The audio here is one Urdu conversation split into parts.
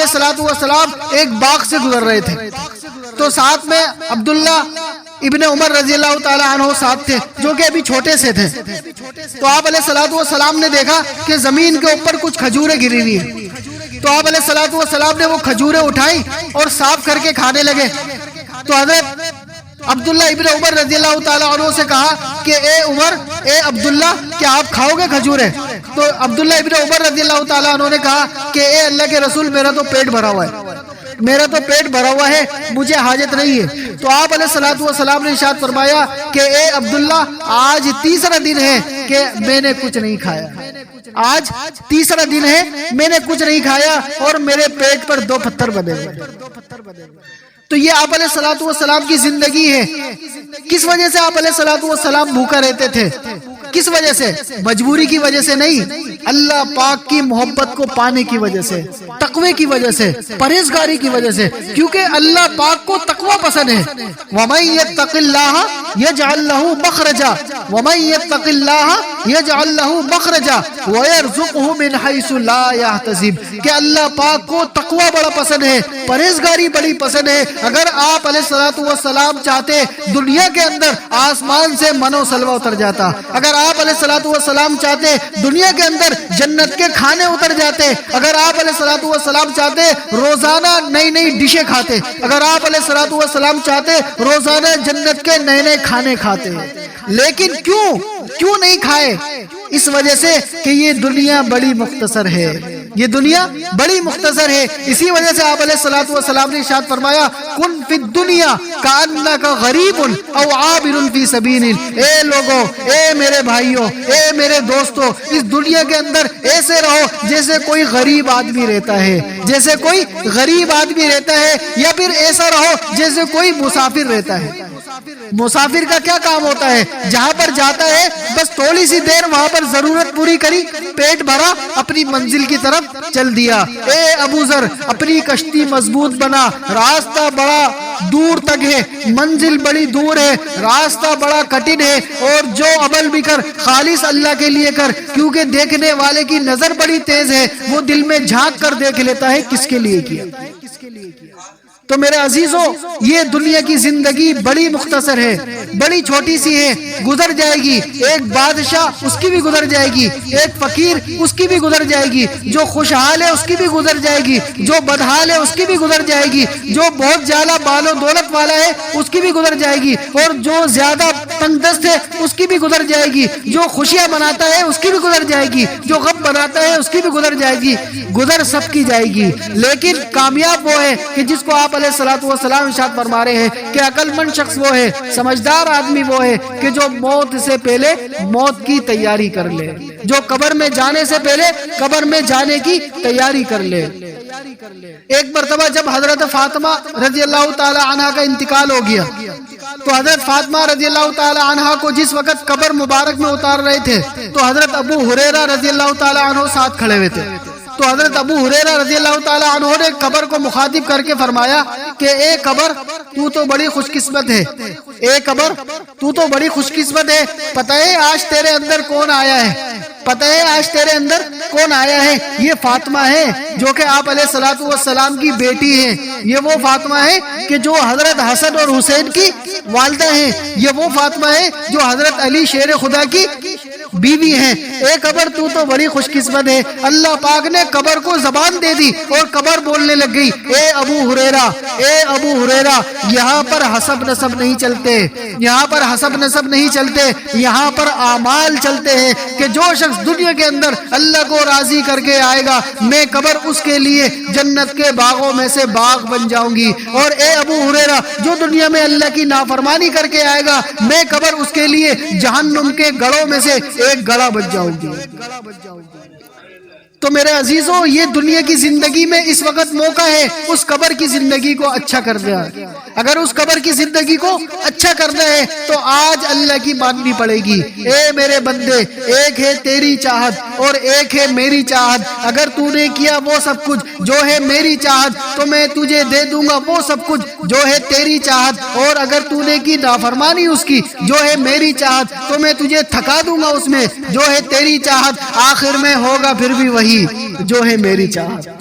علیہ السلام والسلام ایک باغ سے گزر رہے تھے۔ تو ساتھ میں عبداللہ ابن عمر رضی اللہ تعالیٰ عنہ ساتھ تھے، جو کہ ابھی چھوٹے سے تھے۔ تو آپ علیہ السلام والسلام نے دیکھا کہ زمین کے اوپر کچھ کھجوریں گری ہوئی ہیں۔ تو آپ علیہ السلام والسلام نے وہ کھجوریں اٹھائی اور صاف کر کے کھانے لگے۔ تو حضرت عبداللہ ابن عمر رضی اللہ تعالیٰ عنہ سے کہا کہ اے عمر، اے عبداللہ، کیا آپ کھاؤ گے کھجوریں تو عبداللہ ابن عمر رضی اللہ تعالیٰ عنہ نے کہا کہ اے اللہ کے رسول، میرا تو پیٹ بھرا ہوا ہے۔ میرا تو پیٹ بھرا ہوا ہے، مجھے حاجت نہیں ہے۔ تو آپ علیہ السلام والسلام نے ارشاد فرمایا کہ اے عبداللہ، آج تیسرا دن ہے کہ میں نے کچھ نہیں کھایا۔ آج تیسرا دن ہے، میں نے کچھ نہیں کھایا اور میرے پیٹ پر دو پتھر بنے ہوئے تو یہ آپ علیہ السلام والسلام کی زندگی ہے۔ کس وجہ سے آپ علیہ السلام والسلام بھوکا رہتے تھے؟ کس وجہ سے؟ مجبوری کی وجہ سے نہیں۔ اللہ پاک کی محبت کو پانے کی وجہ سے، تقوی کی وجہ سے، پرہیزگاری کی وجہ سے۔ کیونکہ اللہ پاک کو تقوی پسند ہے۔ وَمَن يَتَّقِ اللَّهَ يَجْعَلْ لَهُ مَخْرَجًا۔ وَمَن يَتَّقِ اللَّهَ يَجْعَلْ لَهُ مَخْرَجًا۔ وَيَرْزُقْهُ مِنْ حَيْثُ لَا يَحْتَسِبُ۔ کہ اللہ پاک کو تقوی بڑا پسند ہے، پرہیزگاری بڑی پسند ہے۔ اگر آپ علیہ الصلوۃ والسلام چاہتے، دنیا کے اندر آسمان سے منو سلوا اتر جاتا۔ اگر آپ علیہ السلام والسلام چاہتے دنیا کے اندر جنت کے کھانے اتر جاتے، اگر آپ علیہ السلام والسلام چاہتے روزانہ نئی نئی ڈشیں کھاتے، اگر آپ علیہ السلام والسلام چاہتے روزانہ جنت کے نئے نئے کھانے کھاتے۔ لیکن کیوں؟ کیوں نہیں کھائے؟ اس وجہ سے کہ یہ دنیا بڑی مختصر ہے۔ یہ دنیا بڑی مختصر ہے۔ اسی وجہ سے آپ علیہ الصلوۃ والسلام نے ارشاد فرمایا، کن فی الدنیا کانک غریب او عابر فی سبیل۔ اے لوگو، اے میرے بھائیوں اے میرے دوستو، اس دنیا کے اندر ایسے رہو جیسے کوئی غریب آدمی رہتا ہے۔ جیسے کوئی غریب آدمی رہتا ہے یا پھر ایسا رہو جیسے کوئی مسافر رہتا ہے۔ مسافر کا کیا کام ہوتا ہے؟ جہاں پر جاتا ہے، بس تھوڑی سی دیر وہاں پر ضرورت پوری کری، پیٹ بھرا، اپنی منزل کی طرف چل دیا۔ اے ابو ذر، اپنی کشتی مضبوط بنا۔ راستہ بڑا دور تک ہے، منزل بڑی دور ہے۔ راستہ بڑا کٹن ہے۔ اور جو عمل بھی کر، خالص اللہ کے لیے کر۔ کیونکہ دیکھنے والے کی نظر بڑی تیز ہے۔ وہ دل میں جھانک کر دیکھ لیتا ہے، کس کے لیے کیا؟ تو میرے عزیزوں یہ دنیا کی زندگی بڑی مختصر ہے، بڑی چھوٹی سی ہے، گزر جائے گی۔ ایک بادشاہ اس کی بھی گزر جائے گی، ایک فقیر اس کی بھی گزر جائے گی۔ جو خوشحال ہے اس کی بھی گزر جائے گی، جو بدحال ہے اس کی بھی گزر جائے گی۔ جو بہت زیادہ بال و دولت والا ہے اس کی بھی گزر جائے گی۔ اور جو زیادہ تندست ہے، اس کی بھی گزر جائے گی۔ جو خوشیاں مناتا ہے، اس کی بھی گزر جائے گی۔ جو غم بناتا ہے، اس کی بھی گزر جائے گی۔ گزر سب کی جائے گی۔ لیکن کامیاب وہ ہے کہ جس کو آپ علیہ السلام والسلام ارشاد فرما رہے ہیں کہ عقل مند شخص وہ ہے، سمجھدار آدمی وہ ہے کہ جو موت سے پہلے موت کی تیاری کر لے۔ جو قبر میں جانے سے پہلے قبر میں جانے کی تیاری کر لے۔ ایک مرتبہ جب حضرت فاطمہ رضی اللہ تعالی عنہ کا انتقال ہو گیا تو حضرت فاطمہ رضی اللہ تعالی عنہ کو جس وقت قبر مبارک میں اتار رہے تھے، تو حضرت ابو حریرہ رضی اللہ تعالی عنہ ساتھ کھڑے ہوئے تھے۔ تو حضرت ابو حریرہ رضی اللہ تعالی عنہ نے قبر کو مخاطب کر کے فرمایا کہ، اے قبر، تو تو بڑی خوش قسمت ہے۔ اے قبر، تو تو بڑی خوش قسمت ہے۔ پتہ ہے، آج تیرے اندر کون آیا ہے؟ پتہ ہے آج تیرے اندر کون آیا ہے؟ یہ فاطمہ ہے جو کہ آپ علیہ السلام والسلام کی بیٹی ہے یہ وہ فاطمہ ہے کہ جو حضرت حسن اور حسین کی والدہ ہیں۔ یہ وہ فاطمہ ہے جو حضرت علی شیر خدا کی بیوی ہیں۔ اے قبر، تو تو بڑی خوش قسمت ہے۔ اللہ پاک نے قبر کو زبان دے دی اور قبر بولنے لگ گئی۔ اے ابو حریرہ اے ابو حریرہ یہاں پر حسب نسب نہیں چلتے۔ یہاں پر حسب نسب نہیں چلتے۔ یہاں پر اعمال چلتے ہیں کہ جو شخص دنیا کے اندر اللہ کو راضی کر کے آئے گا، میں قبر اس کے لیے جنت کے باغوں میں سے باغ بن جاؤں گی۔ اور اے ابو حریرہ جو دنیا میں اللہ کی نافرمانی کر کے آئے گا، میں قبر اس کے لیے جہنم کے گڑوں میں سے ایک گڑا بن جاؤں گی۔ تو میرے عزیزوں یہ دنیا کی زندگی میں اس وقت موقع ہے، اس قبر کی زندگی کو اچھا کر دیا۔ اگر اس قبر کی زندگی کو اچھا کرنا ہے، تو آج اللہ کی ماننی پڑے گی۔ اے میرے بندے، ایک ہے تیری چاہت اور ایک ہے میری چاہت۔ اگر تو نے کیا وہ سب کچھ جو ہے میری چاہت، تو میں تجھے دے دوں گا وہ سب کچھ جو ہے تیری چاہت۔ اور اگر تو نے کی نافرمانی اس کی جو ہے میری چاہت، تو میں تجھے تھکا دوں گا اس میں جو ہے تیری چاہت۔ آخر میں ہوگا پھر بھی وہی۔ جو ہے میری چاہت۔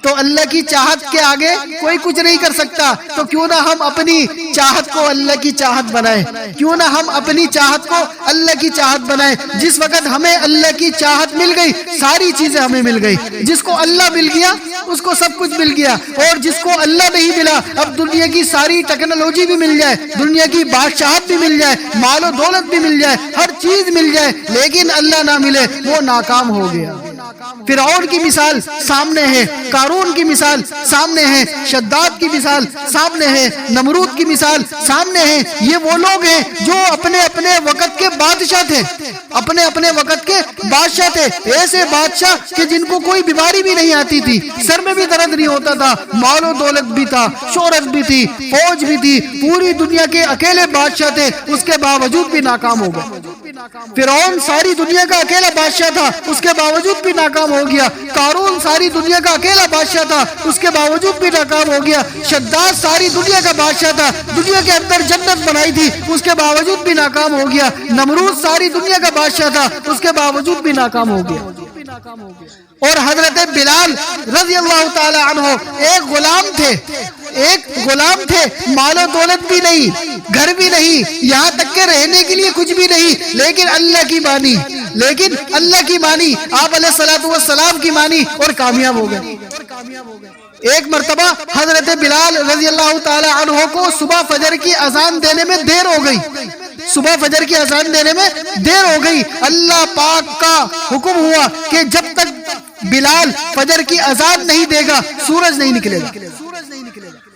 تو اللہ کی چاہت کے آگے کوئی کچھ نہیں کر سکتا، تو کیوں نہ ہم اپنی چاہت کو اللہ کی چاہت بنائیں۔ کیوں نہ ہم اپنی چاہت کو اللہ کی چاہت بنائیں۔ جس وقت ہمیں اللہ کی چاہت مل گئی، ساری چیزیں ہمیں مل گئی۔ جس کو اللہ مل گیا، اس کو سب کچھ مل گیا۔ اور جس کو اللہ نہیں ملا، اب دنیا کی ساری ٹیکنالوجی بھی مل جائے، دنیا کی بادشاہت بھی مل جائے، مال و دولت بھی مل جائے، ہر چیز مل جائے، لیکن اللہ نہ ملے، وہ ناکام ہو گیا۔ فرعون کی مثال سامنے ہے کارون کی مثال سامنے ہے، شداد کی مثال سامنے ہے، نمرود کی مثال سامنے ہے۔ یہ وہ لوگ ہیں جو اپنے اپنے وقت کے بادشاہ تھے۔ اپنے اپنے وقت کے بادشاہ تھے۔ ایسے بادشاہ کہ جن کو کوئی بیماری بھی نہیں آتی تھی۔ سر میں بھی درد نہیں ہوتا تھا، مال و دولت بھی تھا، شہرت بھی تھی، فوج بھی تھی۔ پوری دنیا کے اکیلے بادشاہ تھے، اس کے باوجود بھی ناکام ہو گئے۔ فرعون ساری دنیا کا اکیلا بادشاہ تھا اس کے باوجود بھی ناکام ہو گیا۔ کارون ساری دنیا کا اکیلا بادشاہ تھا اس کے باوجود بھی ناکام ہو گیا۔ شداد ساری دنیا کا بادشاہ تھا دنیا کے اندر جنت بنائی تھی اس کے باوجود بھی ناکام ہو گیا۔ نمرود ساری دنیا کا بادشاہ تھا اس کے باوجود بھی ناکام ہو گیا۔ اور حضرت بلال رضی اللہ تعالی عنہ ایک غلام تھے۔ ایک غلام تھے، مال و دولت بھی نہیں، گھر بھی نہیں، یہاں تک کہ رہنے کے لیے کچھ بھی نہیں، لیکن اللہ کی مانی لیکن اللہ کی مانی آپ علیہ السلام والسلام کی مانی اور کامیاب ہو گئے۔ ایک مرتبہ حضرت بلال رضی اللہ تعالی عنہ کو صبح فجر کی اذان دینے میں دیر ہو گئی۔ صبح فجر کی اذان دینے میں دیر ہو گئی۔ اللہ پاک کا حکم ہوا کہ جب تک بلال فجر کی اذان نہیں دے گا، سورج نہیں نکلے گا۔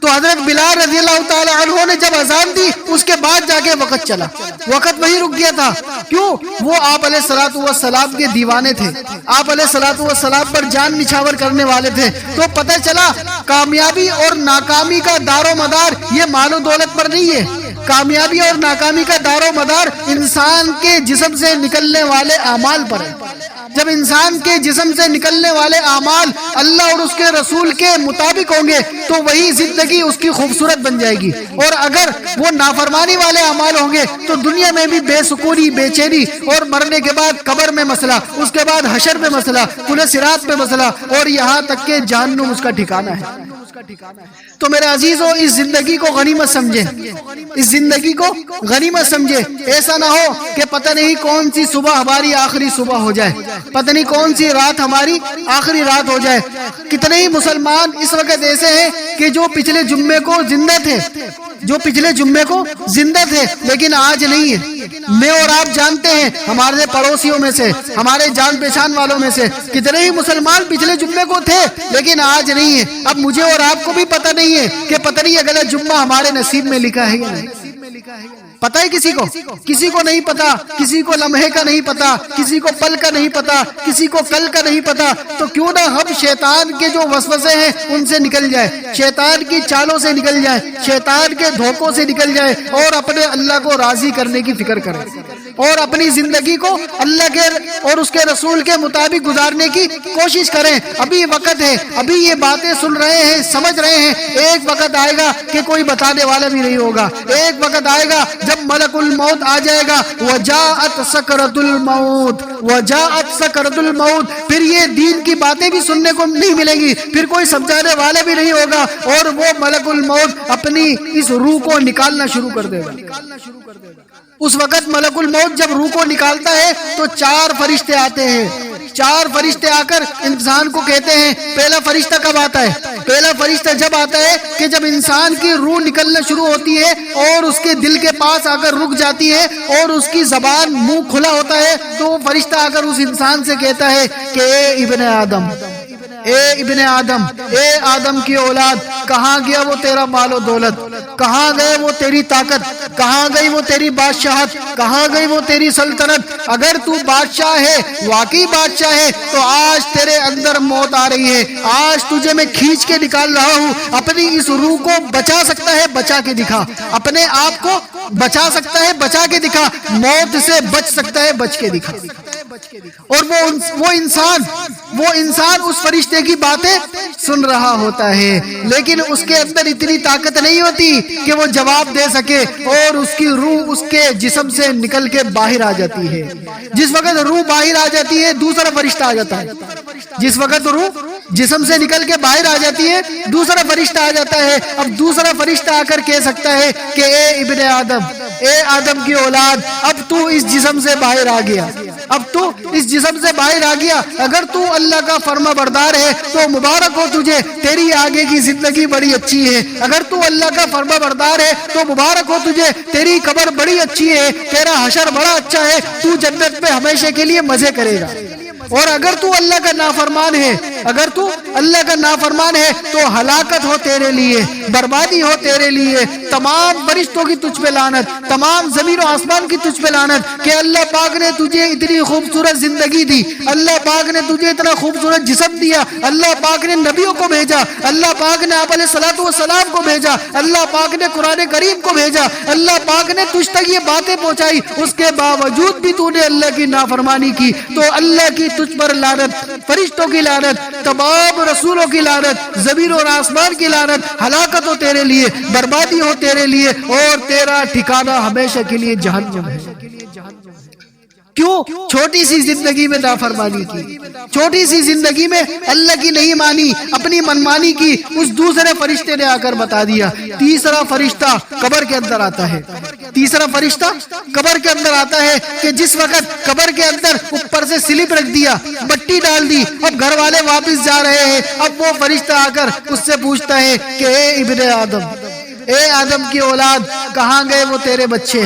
تو حضرت بلال رضی اللہ تعالی عنہ نے جب اذان دی، اس کے بعد جا کے وقت چلا۔ وقت وہی رک گیا تھا۔ کیوں؟ وہ آپ علیہ السلام والسلام کے دیوانے تھے۔ آپ علیہ السلام والسلام پر جان نچھاور کرنے والے تھے۔ تو پتہ چلا، کامیابی اور ناکامی کا دار و مدار یہ مال و دولت پر نہیں ہے۔ کامیابی اور ناکامی کا دار و مدار انسان کے جسم سے نکلنے والے اعمال پر ہے۔ جب انسان کے جسم سے نکلنے والے اعمال اللہ اور اس کے رسول کے مطابق ہوں گے، تو وہی زندگی اس کی خوبصورت بن جائے گی۔ اور اگر وہ نافرمانی والے اعمال ہوں گے، تو دنیا میں بھی بے سکونی، بے چینی اور مرنے کے بعد قبر میں مسئلہ، اس کے بعد حشر میں مسئلہ پولیس سرات میں مسئلہ اور یہاں تک کہ جہنم اس کا ٹھکانہ ہے۔ تو میرے عزیزوں اس زندگی کو غنیمت سمجھے۔ اس زندگی کو غنیمت سمجھے۔ ایسا نہ ہو کہ پتہ نہیں کون سی صبح ہماری آخری صبح ہو جائے۔ پتہ نہیں کون سی رات ہماری آخری رات ہو جائے۔ کتنے ہی مسلمان اس وقت ایسے ہیں کہ جو پچھلے جمعے کو زندہ تھے۔ جو پچھلے جمعے کو زندہ تھے، لیکن آج نہیں ہے۔ میں اور آپ جانتے ہیں ہمارے پڑوسیوں میں سے، ہمارے جان پہچان والوں میں سے، کتنے ہی مسلمان پچھلے جمعے کو تھے، لیکن آج نہیں ہے۔ اب مجھے اور آپ کو بھی پتہ نہیں ہے کہ پتہ نہیں اگلا جمعہ ہمارے نصیب میں لکھا ہے یا نہیں۔ پتا ہے کسی کو؟ کسی کو نہیں پتا، کسی کو لمحے کا نہیں پتا، کسی کو پل کا نہیں پتا، کسی کو کل کا نہیں پتا۔ تو کیوں نہ ہم شیطان کے جو وسوسے ہیں ان سے نکل جائے، شیطان کی چالوں سے نکل جائے، شیطان کے دھوکوں سے نکل جائے اور اپنے اللہ کو راضی کرنے کی فکر کریں اور اپنی زندگی کو اللہ کے اور اس کے رسول کے مطابق گزارنے کی کوشش کریں۔ ابھی وقت ہے، ابھی یہ باتیں سن رہے ہیں، سمجھ رہے ہیں۔ ایک وقت آئے گا کہ کوئی بتانے والا بھی نہیں ہوگا۔ ایک وقت آئے گا جب ملک الموت آ جائے گا۔ وجاءت سکرت الموت وجاءت سکرت الموت۔ پھر یہ دین کی باتیں بھی سننے کو نہیں ملیں گی۔ پھر کوئی سمجھانے والا بھی نہیں ہوگا۔ اور وہ ملک الموت اپنی اس روح کو نکالنا شروع کر دے گا نکالنا شروع کر دے گا۔ اس وقت ملک الموت جب روح کو نکالتا ہے تو چار فرشتے آتے ہیں۔ چار فرشتے آ کر انسان کو کہتے ہیں، پہلا فرشتہ کب آتا ہے؟ پہلا فرشتہ جب آتا ہے کہ جب انسان کی روح نکلنا شروع ہوتی ہے اور اس کے دل کے پاس آ کر رک جاتی ہے اور اس کی زبان منہ کھلا ہوتا ہے، تو وہ فرشتہ آ کر اس انسان سے کہتا ہے کہ اے ابن آدم، اے ابن آدم، اے آدم کی اولاد، کہاں گیا وہ تیرا مال و دولت؟ کہاں گئے وہ تیری طاقت؟ کہاں گئی وہ تیری بادشاہت؟ کہاں گئی وہ تیری سلطنت؟ اگر تو بادشاہ ہے، واقعی بادشاہ ہے، تو آج تیرے اندر موت آ رہی ہے۔ آج تجھے میں کھینچ کے نکال رہا ہوں۔ اپنی اس روح کو بچا سکتا ہے، بچا کے دکھا۔ اپنے آپ کو بچا سکتا ہے، بچا کے دکھا۔ موت سے بچ سکتا ہے، بچ کے دکھا۔ اور وہ وہ انسان وہ انسان اس فرشتے کی باتیں سن رہا ہوتا ہے۔ لیکن اس کے اندر اتنی طاقت نہیں ہوتی کہ وہ جواب دے سکے اور اس کی روح اس کے جسم سے نکل کے باہر آ جاتی ہے۔ جس وقت روح باہر آ جاتی ہے، دوسرا فرشتہ آ جاتا ہے۔ جس وقت روح جسم سے نکل کے باہر آ جاتی ہے، دوسرا فرشتہ آ جاتا ہے۔ اب دوسرا فرشتہ آ کر کہہ سکتا ہے کہ اے ابن آدم، اے آدم کی اولاد، اب تو اس جسم سے باہر آ گیا۔ اب تو اس جسم سے باہر آ گیا۔ اگر تو اللہ کا فرما بردار ہے تو مبارک ہو تجھے، تیری آگے کی زندگی بڑی اچھی ہے۔ اگر تو اللہ کا فرما بردار ہے تو مبارک ہو تجھے، تیری قبر بڑی اچھی ہے، تیرا حشر بڑا اچھا ہے، تو جنت میں ہمیشہ کے لیے مزے کرے گا۔ اور اگر تو اللہ کا نافرمان ہے، اگر تو اللہ کا نافرمان ہے تو ہلاکت ہو تیرے لیے، بربادی ہو تیرے لیے۔ تمام فرشتوں کی تجھ پہ لانت تمام زمین و آسمان کی تجھ پہ لانت کہ اللہ پاک نے تجھے اتنی خوبصورت زندگی دی۔ اللہ پاک نے تجھے اتنا خوبصورت جسم دیا۔ اللہ پاک نے نبیوں کو بھیجا۔ اللہ پاک نے آپ علیہ صلاح والسلام کو بھیجا۔ اللہ پاک نے قرآن کریم کو بھیجا۔ اللہ پاک نے تجھ تک یہ باتیں پہنچائی۔ اس کے باوجود بھی تو نے اللہ کی نافرمانی کی۔ تو اللہ کی تجھ پر لانت فرشتوں کی لانت تمام رسولوں کی لانت زمین اور آسمان کی لانت ہلاکت ہو تیرے لیے، بربادی ہو تیرے لیے، اور تیرا ٹھکانہ ہمیشہ کے لیے جہنم ہے۔ کیوں؟ چھوٹی سی زندگی میں نافرمانی کی۔ چھوٹی سی زندگی میں اللہ کی نہیں مانی، اپنی منمانی کی اس دوسرے فرشتے نے آ کر بتا دیا۔ تیسرا فرشتہ قبر کے اندر آتا ہے۔ تیسرا فرشتہ قبر کے اندر آتا ہے کہ جس وقت قبر کے اندر اوپر سے سلپ رکھ دیا مٹی ڈال دی، اب گھر والے واپس جا رہے ہیں۔ اب وہ فرشتہ آ کر اس سے پوچھتا ہے کہ اے ابن آدم، اے آدم کی اولاد، کہاں گئے وہ تیرے بچے؟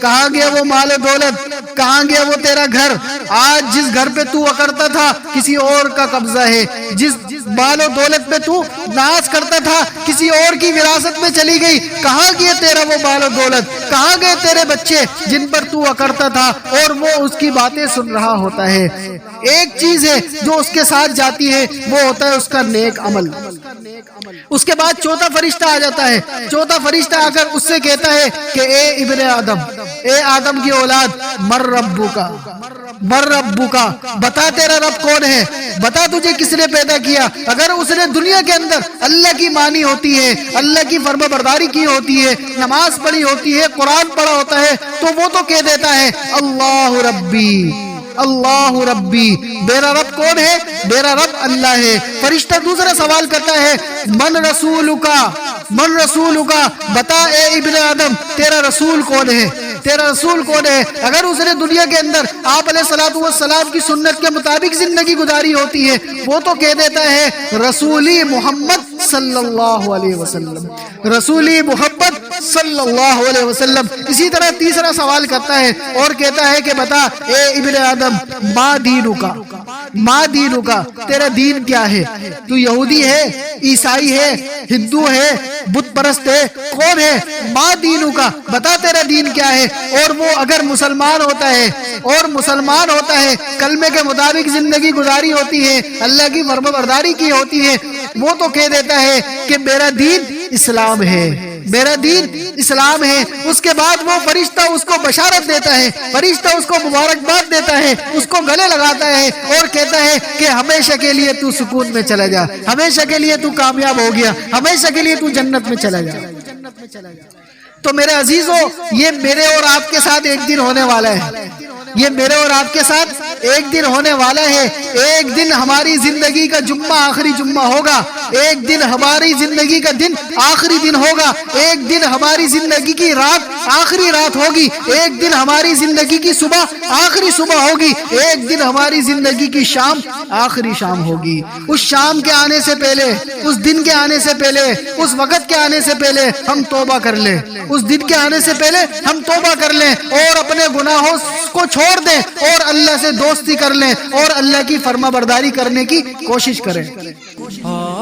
کہاں گیا وہ مال و دولت؟ کہاں گیا وہ تیرا گھر؟ آج جس گھر پہ تو اکڑتا تھا، کسی اور کا قبضہ ہے۔ جس مال و دولت پہ تو ناز کرتا تھا، کسی اور کی وراثت میں چلی گئی۔ کہاں گیا تیرا وہ مال و دولت؟ کہاں گئے تیرے بچے جن پر تو اکڑتا تھا اور وہ اس کی باتیں سن رہا ہوتا ہے؟ ایک چیز ہے جو اس کے ساتھ جاتی ہے، وہ ہوتا ہے اس کا نیک عمل۔ اس کے بعد چوتھا فرشتہ آ جاتا ہے۔ چوتھا فرشتہ آ کر اس سے کہتا ہے کہ اے ابن آدم، اے آدم کی اولاد، مر ربو کا مر ربو کا بتا تیرا رب کون ہے؟ بتا تجھے کس نے پیدا کیا؟ اگر اس نے دنیا کے اندر اللہ کی مانی ہوتی ہے، اللہ کی فرما برداری کی ہوتی ہے، نماز پڑھی ہوتی ہے، قرآن پڑھا ہوتا ہے، تو وہ تو کہہ دیتا ہے، اللہ ربی اللہ ربی میرا رب کون ہے؟ میرا رب اللہ ہے۔ فرشتہ دوسرا سوال کرتا ہے، من رسول کا من رسول کا بتا اے ابن آدم، تیرا رسول کون ہے؟ تیرا رسول کون ہے؟ اگر اس نے دنیا کے اندر آپ علیہ السلام والسلام کی سنت کے مطابق زندگی گزاری ہوتی ہے، وہ تو کہہ دیتا ہے، رسولی محمد صلی اللہ علیہ وسلم، رسولی محمد صلی اللہ علیہ وسلم۔ اسی طرح تیسرا سوال کرتا ہے اور کہتا ہے کہ بتا، اے ابن آدم، ما دینو کا ما دینو کا، تیرا دین کیا ہے؟ تو یہودی ہے، عیسائی ہے، ہندو ہے، بت پرست ہے، کون ہے؟ ماں دینو کا۔ بتا تیرا دین کیا ہے۔ اور وہ اگر مسلمان ہوتا ہے، اور مسلمان ہوتا ہے، کلمے کے مطابق زندگی گزاری ہوتی ہے، اللہ کی فرم برداری کی ہوتی ہے، وہ تو کہہ دیتا ہے کہ میرا دین اسلام ہے۔ میرا دین اسلام ہے۔ اس کے بعد وہ فرشتہ اس کو بشارت دیتا ہے۔ فرشتہ اس کو مبارکباد دیتا ہے۔ اس کو گلے لگاتا ہے اور کہتا ہے کہ ہمیشہ کے لیے تو سکون میں چلا جا۔ ہمیشہ کے لیے تو کامیاب ہو گیا۔ ہمیشہ کے لیے تو جنت میں چلا جا۔ تو میرے عزیزوں یہ میرے اور آپ کے ساتھ ایک دن ہونے والا ہے۔ یہ میرے اور آپ کے ساتھ ایک دن ہونے والا ہے۔ ایک دن ہماری زندگی کا جمعہ آخری جمعہ ہوگا۔ ایک دن ہماری زندگی کا دن آخری دن ہوگا۔ ایک دن ہماری زندگی کی رات آخری رات ہوگی، ایک دن ہماری زندگی کی صبح، آخری صبح ہوگی، ایک دن ہماری زندگی کی شام، آخری شام ہوگی۔ اس شام کے آنے سے پہلے، اس دن کے آنے سے پہلے، اس وقت کے آنے سے پہلے ہم توبہ کر لیں۔ اس دن کے آنے سے پہلے ہم توبہ کر لیں اور اپنے گناہوں کو چھوڑ دیں اور اللہ سے دوستی کر لیں اور اللہ کی فرما برداری کرنے کی کوشش کریں۔ ہاں۔